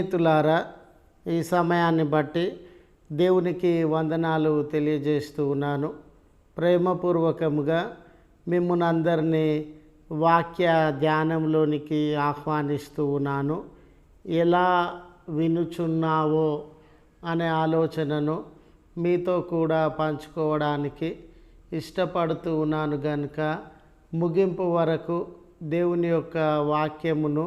స్నేహితులారా ఈ సమయాన్ని బట్టి దేవునికి వందనాలు తెలియజేస్తూ ఉన్నాను. ప్రేమపూర్వకముగా మిమ్మల్ని అందరినీ వాక్య ధ్యానంలోనికి ఆహ్వానిస్తూ ఉన్నాను. ఎలా వినుచున్నావో అనే ఆలోచనను మీతో కూడా పంచుకోవడానికి ఇష్టపడుతూ ఉన్నాను కనుక ముగింపు వరకు దేవుని యొక్క వాక్యమును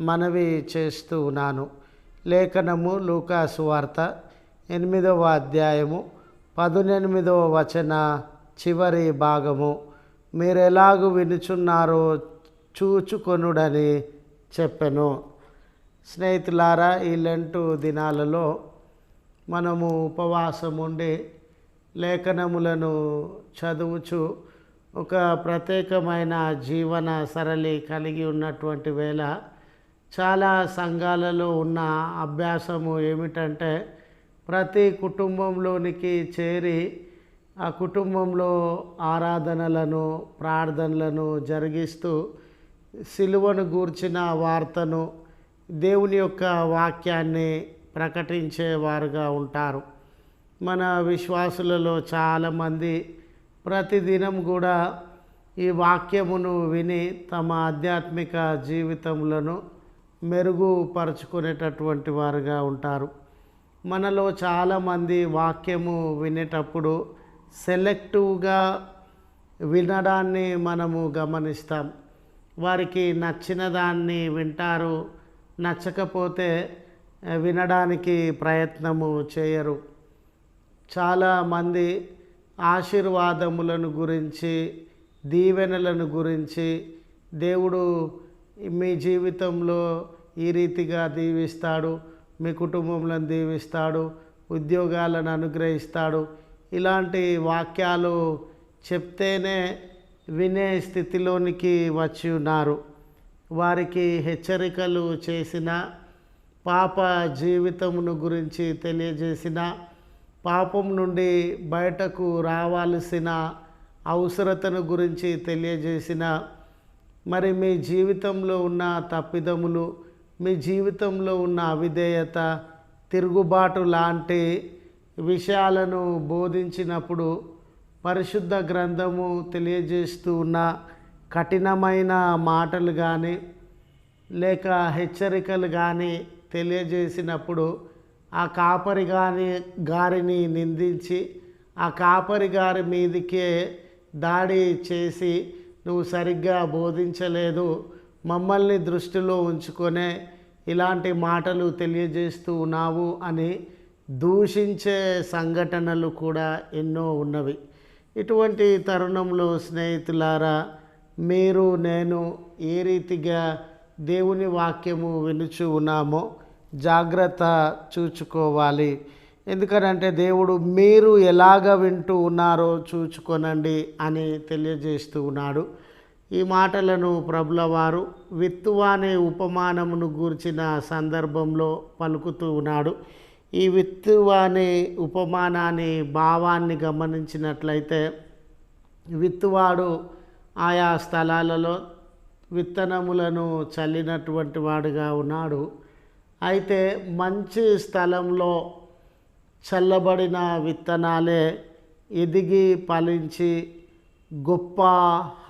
మనవి చేస్తూ ఉన్నాను. లేఖనము లూకాసు వార్త ఎనిమిదవ అధ్యాయము పదునెనిమిదవ వచన చివరి భాగము. మీరు వినుచున్నారో చూచుకొనుడని చెప్పెను. స్నేహితులారా ఈ లెంటు దినాలలో మనము ఉపవాసం ఉండి లేఖనములను చదువుచు ఒక ప్రత్యేకమైన జీవన సరళి కలిగి ఉన్నటువంటి వేళ చాలా సంఘాలలో ఉన్న అభ్యాసము ఏమిటంటే ప్రతి కుటుంబంలోనికి చేరి ఆ కుటుంబంలో ఆరాధనలను ప్రార్థనలను జరిగిస్తూ సిలువను గూర్చిన వార్తను దేవుని యొక్క వాక్యాన్ని ప్రకటించేవారుగా ఉంటారు. మన విశ్వాసులలో చాలామంది ప్రతిదినం కూడా ఈ వాక్యమును విని తమ ఆధ్యాత్మిక జీవితములను మెరుగుపరుచుకునేటటువంటి వారుగా ఉంటారు. మనలో చాలామంది వాక్యము వినేటప్పుడు సెలెక్టివ్గా వినడాన్ని మనము గమనిస్తాం. వారికి నచ్చిన దాన్ని వింటారు నచ్చకపోతే వినడానికి ప్రయత్నము చేయరు. చాలామంది ఆశీర్వాదములను గురించి దీవెనలను గురించి దేవుడు మీ జీవితంలో ఈ రీతిగా దీవిస్తాడు మీ కుటుంబంలో దీవిస్తాడు ఉద్యోగాలను అనుగ్రహిస్తాడు. ఇలాంటి వాక్యాలు చెప్తేనే వినే స్థితిలోనికి వచ్చి ఉన్నారు. వారికి హెచ్చరికలు చేసిన పాప జీవితమును గురించి తెలియజేసిన పాపం నుండి బయటకు రావాల్సిన అవసరతను గురించి తెలియజేసిన మరి మీ జీవితంలో ఉన్న తప్పిదములు మీ జీవితంలో ఉన్న అవిధేయత తిరుగుబాటు లాంటి విషయాలను బోధించినప్పుడు పరిశుద్ధ గ్రంథము తెలియజేస్తూ ఉన్న కఠినమైన మాటలు కానీ లేక హెచ్చరికలు కానీ తెలియజేసినప్పుడు ఆ కాపరి గాని గారిని నిందించి ఆ కాపరి గారి మీదకే దాడి చేసి నువ్వు సరిగ్గా బోధించలేదు. మమ్మల్ని దృష్టిలో ఉంచుకొనే ఇలాంటి మాటలు తెలియజేస్తూ ఉన్నావు అని దూషించే సంఘటనలు కూడా ఎన్నో ఉన్నవి. ఇటువంటి తరుణంలో స్నేహితులారా మీరు నేను ఏ రీతిగా దేవుని వాక్యము వినుచు ఉన్నామో జాగ్రత్త చూచుకోవాలి. ఎందుకనంటే దేవుడు మీరు ఎలాగ వింటూ ఉన్నారో చూచుకొనండి అని తెలియజేస్తూ ఉన్నాడు. ఈ మాటలను ప్రభుల వారు ఉపమానమును గూర్చిన సందర్భంలో పలుకుతూ ఉన్నాడు. ఈ విత్తువ అనే ఉపమానాన్ని భావాన్ని గమనించినట్లయితే విత్తువాడు ఆయా స్థలాలలో విత్తనములను చల్లినటువంటి వాడుగా ఉన్నాడు. అయితే మంచి స్థలంలో చల్లబడిన విత్తనాలే ఎదిగి ఫలించి గొప్ప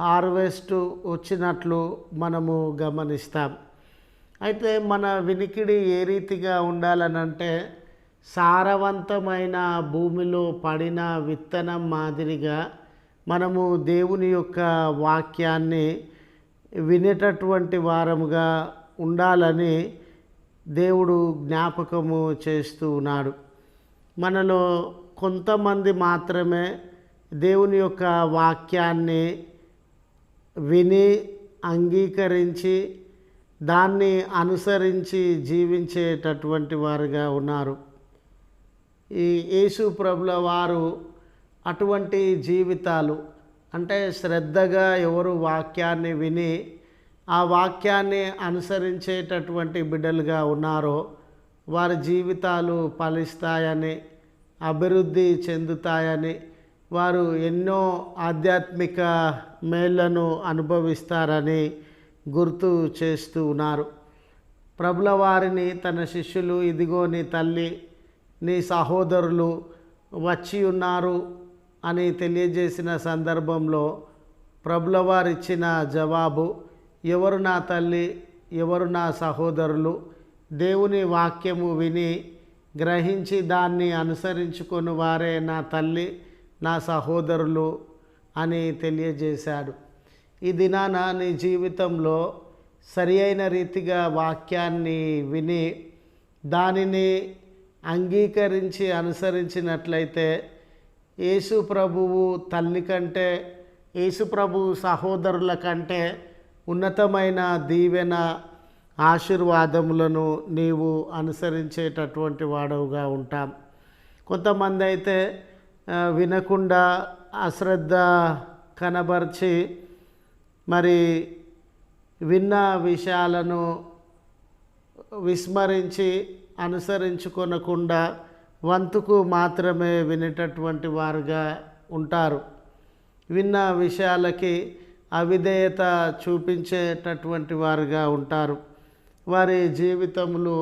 హార్వెస్ట్ వచ్చినట్లు మనము గమనిస్తాం. అయితే మన వినికిడి ఏ రీతిగా ఉండాలనంటే సారవంతమైన భూమిలో పడిన విత్తనం మాదిరిగా మనము దేవుని యొక్క వాక్యాన్ని వినేటటువంటి వారముగా ఉండాలని దేవుడు జ్ఞాపకము చేస్తూ ఉన్నాడు. మనలో కొంతమంది మాత్రమే దేవుని యొక్క వాక్యాన్ని విని అంగీకరించి దాన్ని అనుసరించి జీవించేటటువంటి వారుగా ఉన్నారు. ఈ యేసు ప్రభుల వారు అటువంటి జీవితాలు అంటే శ్రద్ధగా ఎవరు వాక్యాన్ని విని ఆ వాక్యాన్ని అనుసరించేటటువంటి బిడ్డలుగా ఉన్నారో వారి జీవితాలు ఫలిస్తాయని అభివృద్ధి చెందుతాయని వారు ఎన్నో ఆధ్యాత్మిక మేళ్ళను అనుభవిస్తారని గుర్తు చేస్తూ ఉన్నారు. ప్రభుల వారిని తన శిష్యులు ఇదిగో నీ తల్లి నీ సహోదరులు వచ్చి ఉన్నారు అని తెలియజేసిన సందర్భంలో ప్రభుల వారిచ్చిన జవాబు ఎవరు నా తల్లి ఎవరు నా సహోదరులు దేవుని వాక్యము విని గ్రహించి దాన్ని అనుసరించుకొని వారే నా తల్లి నా సహోదరులు అని తెలియజేశాడు. ఈ దినాన నీ జీవితంలో సరి అయిన రీతిగా వాక్యాన్ని విని దానిని అంగీకరించి అనుసరించినట్లయితే యేసు ప్రభువు తల్లి కంటే యేసు ప్రభువు సహోదరుల కంటే ఉన్నతమైన దీవెన ఆశీర్వాదములను నీవు అనుసరించేటటువంటి వాడవుగా ఉంటాం. కొంతమంది అయితే వినకుండా అశ్రద్ధ కనబరిచి మరి విన్న విషయాలను విస్మరించి అనుసరించుకొనకుండా వంతుకు మాత్రమే వినేటటువంటి వారుగా ఉంటారు. విన్న విషయాలకి అవిధేయత చూపించేటటువంటి వారుగా ఉంటారు. వారి జీవితములు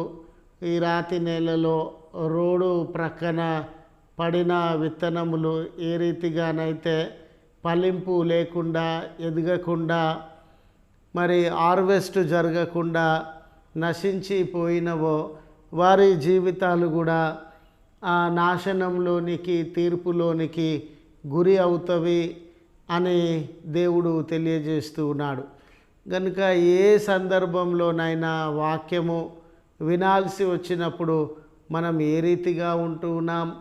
ఈ రాతి నేలలో రోడ్డు ప్రక్కన పడిన విత్తనములు ఏ రీతిగానైతే పలింపు లేకుండా ఎదగకుండా మరి హార్వెస్ట్ జరగకుండా నశించిపోయినవో వారి జీవితాలు కూడా ఆ నాశనంలోనికి తీర్పులోనికి గురి అవుతవి అని దేవుడు తెలియజేస్తూ ఉన్నాడు. కనుక ఏ సందర్భంలోనైనా వాక్యము వినాల్సి వచ్చినప్పుడు మనం ఏ రీతిగా ఉంటూ ఉన్నాం?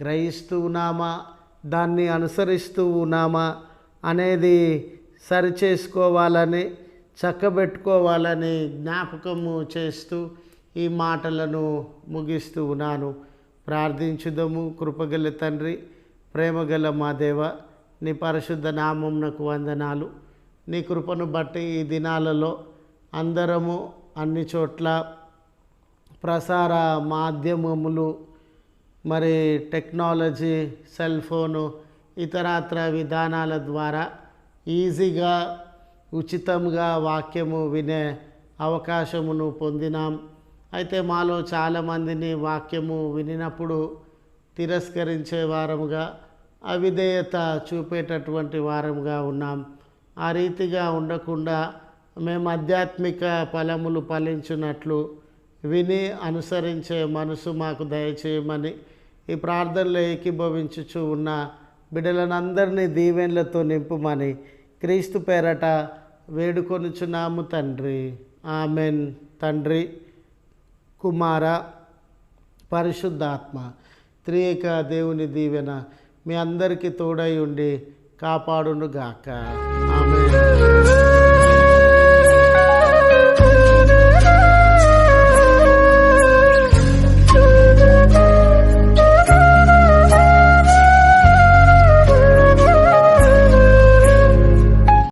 గ్రహిస్తూ ఉన్నామా? దాన్ని అనుసరిస్తూ ఉన్నామా? అనేది సరిచేసుకోవాలని చక్కబెట్టుకోవాలని జ్ఞాపకము చేస్తూ ఈ మాటలను ముగిస్తూ ఉన్నాను. ప్రార్థించుదము. కృపగల తండ్రి ప్రేమగల మా దేవ నీ పరిశుద్ధ నామంనకు వందనాలు. నీ కృపను బట్టి ఈ దినాలలో అందరము అన్ని చోట్ల ప్రసార మాధ్యమములు మరి టెక్నాలజీ సెల్ ఫోను ఇతరత్ర విధానాల ద్వారా ఈజీగా ఉచితంగా వాక్యము వినే అవకాశమును పొందినాం. అయితే మాలో చాలామందిని వాక్యము వినినప్పుడు తిరస్కరించే వారముగా అవిధేయత చూపేటటువంటి వారముగా ఉన్నాం. ఆ రీతిగా ఉండకుండా మేము ఆధ్యాత్మిక ఫలములు ఫలించినట్లు విని అనుసరించే మనసు మాకు దయచేయమని ఈ ప్రార్థనలో ఏకీభవించుచు ఉన్న బిడ్డలనందరినీ దీవెనలతో నింపుమని క్రీస్తు పేరట వేడుకొనుచున్నాము తండ్రి. ఆమెన్. తండ్రి కుమార పరిశుద్ధాత్మ త్రియేక దేవుని దీవెన మీ అందరికీ తోడై ఉండి కాపాడునుగాక. ఆమె